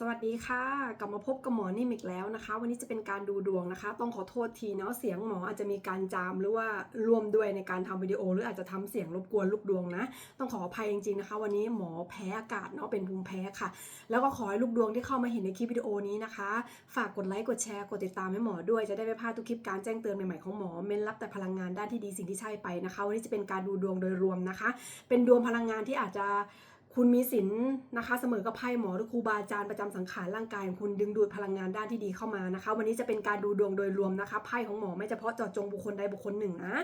สวัสดีค่ะ กลับมาพบกับหมอนิ่มอีกแล้วนะคะ วันนี้จะเป็นการดูดวงนะคะ ต้องขอโทษทีเนาะเสียงหมออาจจะมีการจามหรือว่าร่วมด้วยในการทำวิดีโอ หรืออาจจะทำเสียงรบกวนลูกดวงนะ ต้องขออภัยจริงๆนะคะ วันนี้หมอแพ้อากาศเนาะเป็นภูมิแพ้ค่ะ แล้วก็ขอให้ลูกดวงที่เข้ามาเห็นในคลิปวิดีโอนี้นะคะ ฝากกดไลค์กดแชร์กดติดตามให้หมอด้วยจะได้ไม่พลาดทุกคลิปการแจ้งเตือนใหม่ๆของหมอเม้นรับแต่พลังงานด้านที่ดีสิ่งที่ใช่ไปนะคะ วันนี้จะเป็นการดูดวงโดยรวมนะคะ เป็นดวงพลังงานที่อาจจะ คุณมีสินนะคะ เสมอกับไพ่หมอหรือครูบาอาจารย์ประจำสังขารร่างกายของคุณดึงดูดพลังงานด้านที่ดีเข้ามานะคะ วันนี้จะเป็นการดูดวงโดยรวมนะคะไพ่ของหมอไม่เฉพาะเจาะจงบุคคลใดบุคคลหนึ่งนะ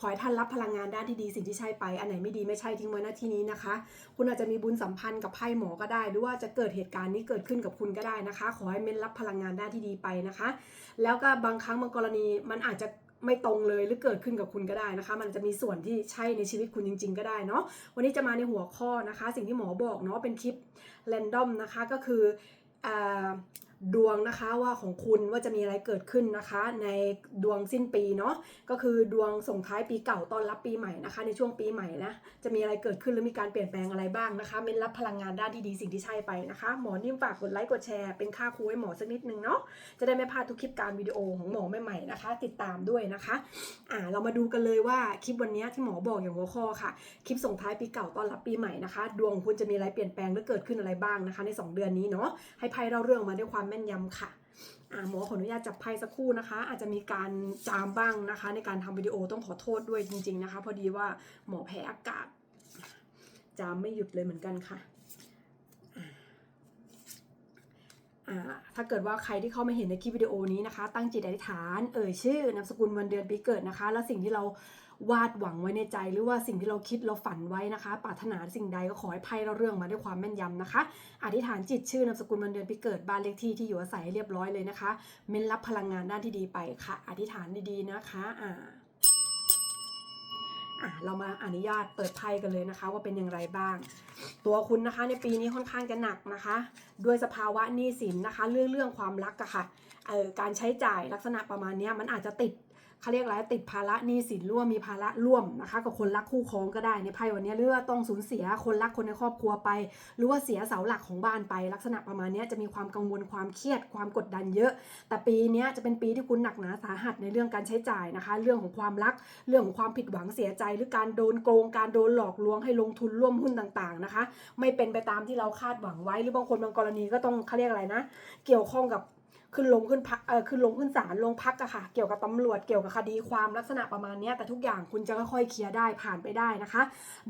ขอให้ท่านรับพลังงานด้านที่ดีสิ่งที่ใช่ไปอันไหนไม่ดีไม่ใช่ทิ้งไว้หน้าที่นี้นะคะ คุณอาจจะมีบุญสัมพันธ์กับไพ่หมอก็ได้ หรือว่าจะเกิดเหตุการณ์นี้เกิดขึ้นกับคุณก็ได้นะคะ ขอให้เม้นรับพลังงานด้านที่ดีไปนะคะ แล้วก็บางครั้งบางกรณีมันอาจจะ ไม่ตรงเลยหรือเกิดขึ้นกับคุณก็ได้นะคะ มันจะมีส่วนที่ใช่ในชีวิตคุณจริง ๆ ก็ได้เนาะวันนี้จะมาในหัวข้อนะคะ สิ่งที่หมอบอกเนาะเป็นคลิปแรนดอมนะคะก็คืออ่า ดวงนะคะว่าของคุณว่าจะมีอะไรเกิดขึ้นนะคะ ในดวงสิ้นปีเนาะก็คือดวงส่งท้ายปีเก่าต้อนรับปีใหม่นะคะ ในช่วงปีใหม่นะจะมีอะไรเกิดขึ้นหรือมีการเปลี่ยนแปลงอะไรบ้างนะคะเม้นรับพลังงานด้านที่ดีสิ่งที่ใช่ไปนะคะ หมอนิ่มฝากกดไลค์กดแชร์เป็นค่าครูให้หมอสักนิดนึงเนาะจะได้ไม่พลาดทุกคลิปการวิดีโอของหมอใหม่ๆนะคะ ติดตามด้วยนะคะอ่าเรามาดูกันเลยว่าคลิปวันนี้ที่หมอบอกอย่างหัวข้อค่ะ คลิปส่งท้ายปีเก่าต้อนรับปีใหม่นะคะ ดวงของคุณจะมีอะไรเปลี่ยนแปลงหรือเกิดขึ้นอะไรบ้างนะคะ ใน 2 เดือนนี้เนาะให้ไพ่เล่าเรื่องมาด้วยความแม่นยำค่ะหมอขออนุญาตจับไพ่สักครู่นะคะ อาจจะมีการจามบ้างนะคะ ในการทำวิดีโอต้องขอโทษด้วยจริง ๆนะคะ พอดีว่าหมอแพ้อากาศ จามไม่หยุดเลยเหมือนกันค่ะถ้าเกิดว่าใครที่เข้ามาเห็นในคลิปวิดีโอนี้นะคะ ตั้งจิตอธิษฐาน เอ่ยชื่อนามสกุลวันเดือนปีเกิดนะคะ แล้วสิ่งที่เรา วาดหวังไว้ในใจ หรือว่าสิ่งที่เราคิดเราฝันไว้นะคะ ปรารถนาสิ่งใดก็ขอให้ไพ่เราเรื่องมาด้วยความแม่นยำนะคะ อธิษฐานจิตชื่อนามสกุลวันเดือนปีเกิดบ้านเลขที่ที่อยู่อาศัยเรียบร้อยเลยนะคะ เม้นรับพลังงานด้านที่ดีไปค่ะ อธิษฐานดีๆนะคะอ่าอะเรามาอนุญาตเปิดไพ่กันเลยนะคะ ว่าเป็นอย่างไรบ้าง ตัวคุณนะคะ ในปีนี้ค่อนข้างจะหนักนะคะ ด้วยสภาวะหนี้สินนะคะ เรื่องเรื่องความรักอะค่ะเอ่อการใช้จ่ายลักษณะประมาณนี้มันอาจจะติด เขาเรียกอะไรติดภาระหนี้สินร่วมมีภาระร่วมนะคะกับคนรักคู่ครองก็ได้ในไพ่วันนี้หรือว่าต้องสูญเสียคนรักคนในครอบครัวไป หรือว่าเสียเสาหลักของบ้านไป ลักษณะประมาณนี้จะมีความกังวลความเครียดความกดดันเยอะ แต่ปีนี้จะเป็นปีที่คุณหนักหนาสาหัสในเรื่องการใช้จ่ายนะคะ เรื่องของความรักเรื่องของความผิดหวังเสียใจ หรือการโดนโกงการโดนหลอกลวงให้ลงทุนร่วมหุ้นต่างๆนะคะ ไม่เป็นไปตามที่เราคาดหวังไว้หรือบางคนบางกรณีก็ต้องเขาเรียกอะไรนะ เกี่ยวข้องกับ ขึ้นลงขึ้นพักเออขึ้นลงขึ้นศาลลงพักอะค่ะ เกี่ยวกับตำรวจเกี่ยวกับคดีความลักษณะประมาณนี้แต่ทุกอย่างคุณจะค่อยๆเคลียร์ได้ผ่านไปได้นะคะ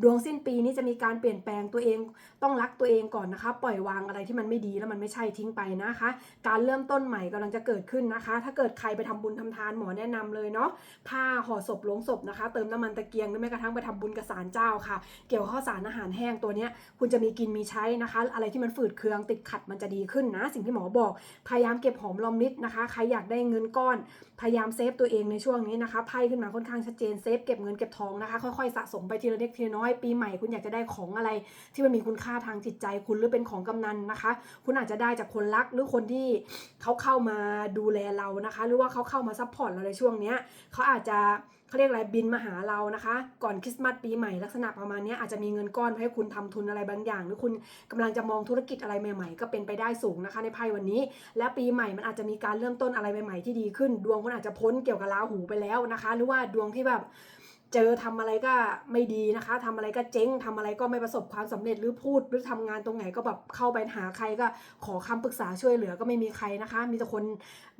ดวงสิ้นปีนี้จะมีการเปลี่ยนแปลงตัวเองต้องรักตัวเองก่อนนะคะ ปล่อยวางอะไรที่มันไม่ดีแล้วมันไม่ใช่ทิ้งไปนะคะ การเริ่มต้นใหม่กำลังจะเกิดขึ้นนะคะ ถ้าเกิดใครไปทำบุญทำทานหมอแนะนำเลยเนาะผ้าห่อศพลงศพนะคะ เติมน้ำมันตะเกียงหรือแม้กระทั่งไปทำบุญกับสารเจ้าค่ะ เกี่ยวกับข้าวสารอาหารแห้งตัวเนี้ยคุณจะมีกินมีใช้นะคะ อะไรที่มันฝืดเคืองติดขัดมันจะดีขึ้นนะ สิ่งที่หมอบอกพยายามเก็บหอมรอมริดนะคะใครอยากได้เงินก้อนพยายามเซฟตัวเองในช่วงนี้นะคะไพ่ขึ้นมาค่อนข้างชัดเจนเซฟเก็บเงินเก็บทองนะคะค่อยๆสะสมไปทีละเล็กทีละน้อยปีใหม่คุณอยากจะได้ของอะไร ที่มันมีคุณค่าทางจิตใจคุณหรือเป็นของกำนันนะคะ คุณอาจจะได้จากคนรักหรือคนที่เขาเข้ามาดูแลเรานะคะ หรือว่าเขาเข้ามาซัพพอร์ตเราในช่วงเนี้ยเขาอาจจะ เขาเรียกอะไรบินมาหาเรานะคะ ก่อนคริสต์มาสปีใหม่ลักษณะประมาณนี้อาจจะมีเงินก้อนให้คุณทำทุนอะไรบางอย่าง หรือคุณกำลังจะมองธุรกิจอะไรใหม่ ๆ ก็เป็นไปได้สูงนะคะ ในไพ่วันนี้ และปีใหม่มันอาจจะมีการเริ่มต้นอะไรใหม่ๆที่ดีขึ้น ดวงคุณอาจจะพ้นเกี่ยวกับราหูไปแล้วนะคะ หรือว่าดวงที่แบบ เจอทำอะไรก็ไม่ดีนะคะทำอะไรก็เจ๊งทำอะไรก็ไม่ประสบความสำเร็จหรือพูดหรือทำงานตรงไหนก็แบบเข้าไปหาใครก็ขอคำปรึกษาช่วยเหลือก็ไม่มีใครนะคะ มีแต่คน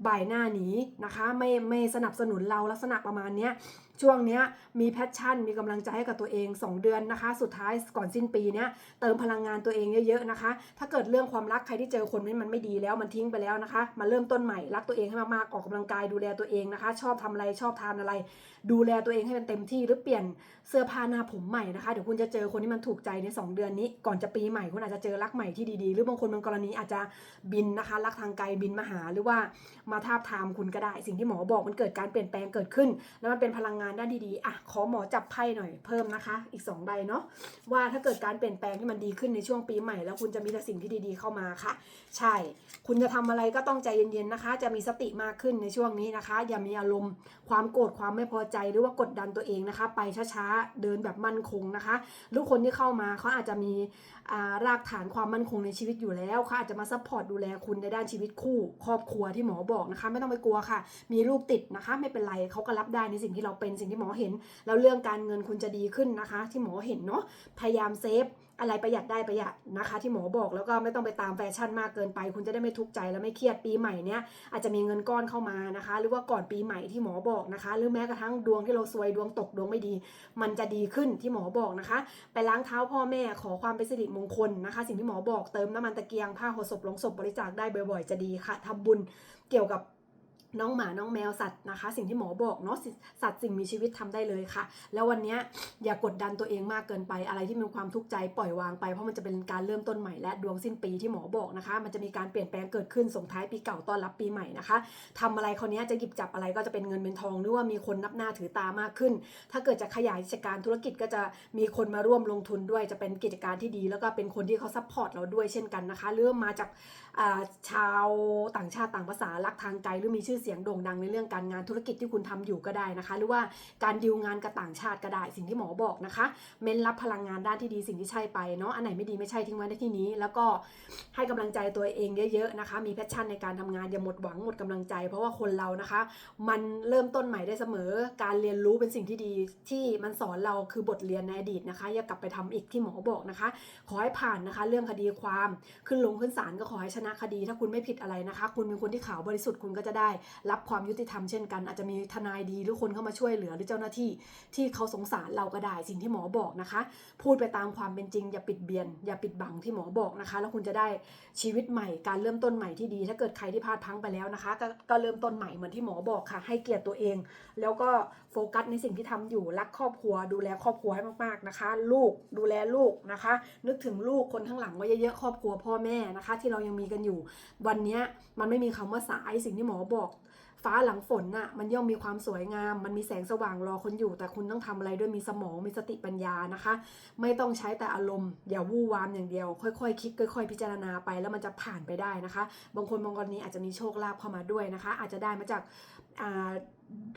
บ่ายหน้าหนีนะคะ ไม่ไม่สนับสนุนเราลักษณะประมาณเนี้ย ช่วงนี้มีแพชชั่น มีกำลังใจให้กับตัวเอง 2 เดือนนะคะ สุดท้ายก่อนสิ้นปีเนี้ยเติมพลังงานตัวเองเยอะๆนะคะ ถ้าเกิดเรื่องความรักใครที่เจอคนนี้มันไม่ดีแล้วมันทิ้งไปแล้วนะคะ มาเริ่มต้นใหม่รักตัวเองให้มากๆออกกำลังกายดูแลตัวเองนะคะ ชอบทำอะไรชอบทานอะไร ดูแลตัวเองให้มันเต็มที่หรือเปลี่ยนเสื้อผ้าหน้าผมใหม่นะคะเดี๋ยวคุณจะเจอคนที่มันถูกใจใน 2 เดือนนี้ ก่อนจะปีใหม่คุณอาจจะเจอรักใหม่ที่ดีๆ หรือบางคนบางกรณีอาจจะบินนะคะ รักทางไกลบินมาหาหรือว่ามาทาบทามคุณก็ได้ สิ่งที่หมอบอกมันเกิดการเปลี่ยนแปลงเกิดขึ้น แล้วมันเป็นพลังงานานด้านดีๆ อะ ขอหมอจับไพ่หน่อยเพิ่มนะคะ อีก2ใบเนาะว่าถ้าเกิดการเปลี่ยนแปลงที่มันดีขึ้นในช่วงปีใหม่ แล้วคุณจะมีแต่สิ่งที่ดีๆเข้ามาค่ะ ใช่ คุณจะทำอะไรก็ต้องใจเย็นๆนะคะ จะมีสติมากขึ้นในช่วงนี้นะคะ อย่ามีอารมณ์ความโกรธความไม่พอใจหรือว่ากดดันตัวเองนะคะ ไปช้าๆเดินแบบมั่นคงนะคะทุกคนที่เข้ามาเขาอาจจะมีารากฐานความมั่นคงในชีวิตอยู่แล้วเขาอาจจะมาซัพพอร์ตดูแลคุณในด้านชีวิตคู่ ครอบครัวที่หมอบอกนะคะ ไม่ต้องไปกลัวค่ะ มีลูกติดนะคะ ไม่เป็นไรเขาก็รับได้ในสิ่งที่เราเป็นสิ่งที่หมอเห็น แล้วเรื่องการเงินคุณจะดีขึ้นนะคะ ที่หมอเห็นเนาะพยายามเซฟอะไรประหยัดได้ประหยัดนะคะ ที่หมอบอกแล้วก็ไม่ต้องไปตามแฟชั่นมากเกินไป คุณจะได้ไม่ทุกข์ใจและไม่เครียดปีใหม่เนี้ยอาจจะมีเงินก้อนเข้ามานะคะ หรือว่าก่อนปีใหม่ที่หมอบอกนะคะ หรือแม้กระทั่งดวงที่เราซวยดวงตกดวงไม่ดี มันจะดีขึ้นที่หมอบอกนะคะ ไปล้างเท้าพ่อแม่ขอความเป็นสิริมงคลนะคะ สิ่งที่หมอบอกเติมน้ำมันตะเกียงผ้าห่อศพลงศพบริจาคได้บ่อยๆ จะดีค่ะทำบุญเกี่ยวกับ น้องหมา น้องแมวสัตว์นะคะ สิ่งที่หมอบอกเนาะสัตว์สิ่งมีชีวิตทำได้เลยค่ะ แล้ววันนี้อย่ากดดันตัวเองมากเกินไป อะไรที่มีความทุกข์ใจปล่อยวางไป เพราะมันจะเป็นการเริ่มต้นใหม่และดวงสิ้นปีที่หมอบอกนะคะ มันจะมีการเปลี่ยนแปลงเกิดขึ้นส่งท้ายปีเก่าต้อนรับปีใหม่นะคะทำอะไรคราวนี้จะหยิบจับอะไรก็จะเป็นเงินเป็นทองหรือว่ามีคนนับหน้าถือตามากขึ้น ถ้าเกิดจะขยายกิจการธุรกิจก็จะมีคนมาร่วมลงทุนด้วย จะเป็นกิจการที่ดี แล้วก็เป็นคนที่เขาซัพพอร์ตเราด้วยเช่นกันนะคะหรือว่ามาจาก ชาวต่างชาติต่างภาษารักทางไกลหรือมีชื่อเสียงโด่งดังในเรื่องการงานธุรกิจที่คุณทำอยู่ก็ได้นะคะ หรือว่าการดีลงานกับต่างชาติก็ได้สิ่งที่หมอบอกนะคะ เม้นรับพลังงานด้านที่ดีสิ่งที่ใช่ไปเนาะอันไหนไม่ดีไม่ใช่ทิ้งไว้ในที่นี้ แล้วก็ให้กำลังใจตัวเองเยอะๆนะคะ มีแพชชั่นในการทำงานอย่าหมดหวังหมดกำลังใจ เพราะว่าคนเรานะคะ มันเริ่มต้นใหม่ได้เสมอการเรียนรู้เป็นสิ่งที่ดีที่มันสอนเราคือบทเรียนในอดีตนะคะ อย่ากลับไปทำอีกที่หมอบอกนะคะ ขอให้ผ่านนะคะ เรื่องคดีความขึ้นลงขึ้นศาลก็ขอให้ชนะคดี ถ้าคุณไม่ผิดอะไรนะคะ คุณเป็นคนที่ขาวบริสุทธิ์คุณก็จะได้ รับความยุติธรรมเช่นกัน อาจจะมีทนายดีหรือคนเข้ามาช่วยเหลือหรือเจ้าหน้าที่ ที่เขาสงสารเราก็ได้สิ่งที่หมอบอกนะคะ พูดไปตามความเป็นจริง อย่าปิดเบียน อย่าปิดบังที่หมอบอกนะคะ แล้วคุณจะได้ชีวิตใหม่การเริ่มต้นใหม่ที่ดี ถ้าเกิดใครที่พลาดพังไปแล้วนะคะก็ก็เริ่มต้นใหม่เหมือนที่หมอบอกค่ะ ให้เกียรติตัวเอง แล้วก็โฟกัสในสิ่งที่ทำอยู่รักครอบครัว ดูแลครอบครัวให้มากๆนะคะ ลูกดูแลลูกนะคะ นึกถึงลูกคนข้างหลังไว้เยอะๆครอบครัวพ่อแม่นะคะ ที่เรายังมีกันอยู่ วันนี้มันไม่มีคำว่าสายสิ่งที่หมอบอก ฟ้าหลังฝนน่ะมันย่อมมีความสวยงาม มันมีแสงสว่างรอคนอยู่ แต่คุณต้องทำอะไรด้วยมีสมองมีสติปัญญานะคะ ไม่ต้องใช้แต่อารมณ์อย่าวู่วามอย่างเดียว ค่อยๆคิดค่อย ๆ พิจารณาไปแล้วมันจะผ่านไปได้นะคะ บางคนบางกรณีอาจจะมีโชคลาภเข้ามาด้วยนะคะ อาจจะได้มาจากอ่า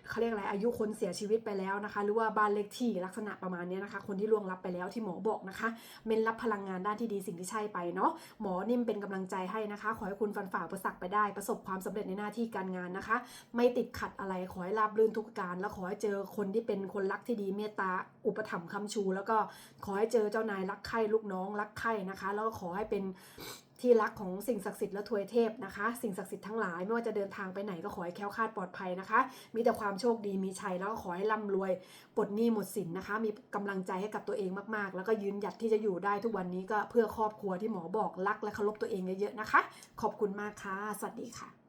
เขาเรียกอะไรอายุคนเสียชีวิตไปแล้วนะคะ หรือว่าบ้านเลขที่ลักษณะประมาณนี้นะคะ คนที่ล่วงลับไปแล้วที่หมอบอกนะคะเม้นรับพลังงานด้านที่ดีสิ่งที่ใช่ไปเนาะหมอนิ่มเป็นกำลังใจให้นะคะ ขอให้คุณฟันฝ่าอุปสรรคไปได้ประสบความสำเร็จในหน้าที่การงานนะคะไม่ติดขัดอะไรขอให้ราบรื่นทุกการ แล้วขอให้เจอคนที่เป็นคนรักที่ดีเมตตาอุปถัมภ์คำชู แล้วก็ขอให้เจอเจ้านายรักใคร่ลูกน้องรักใคร่นะคะ แล้วก็ขอให้เป็นที่รักของสิ่งศักดิ์สิทธิ์และทวยเทพนะคะ สิ่งศักดิ์สิทธิ์ทั้งหลายไม่ว่าจะเดินทางไปไหนก็ขอให้แคล้วคลาดปลอดภัยนะคะ มีแต่ความโชคดีมีชัยแล้วก็ขอให้ร่ำรวยปลดหนี้หมดสินนะคะ มีกำลังใจให้กับตัวเองมากๆ แล้วก็ยืนหยัดที่จะอยู่ได้ทุกวันนี้ก็เพื่อครอบครัวที่หมอบอกรักและเคารพตัวเองเยอะๆนะคะ ขอบคุณมากค่ะสวัสดีค่ะ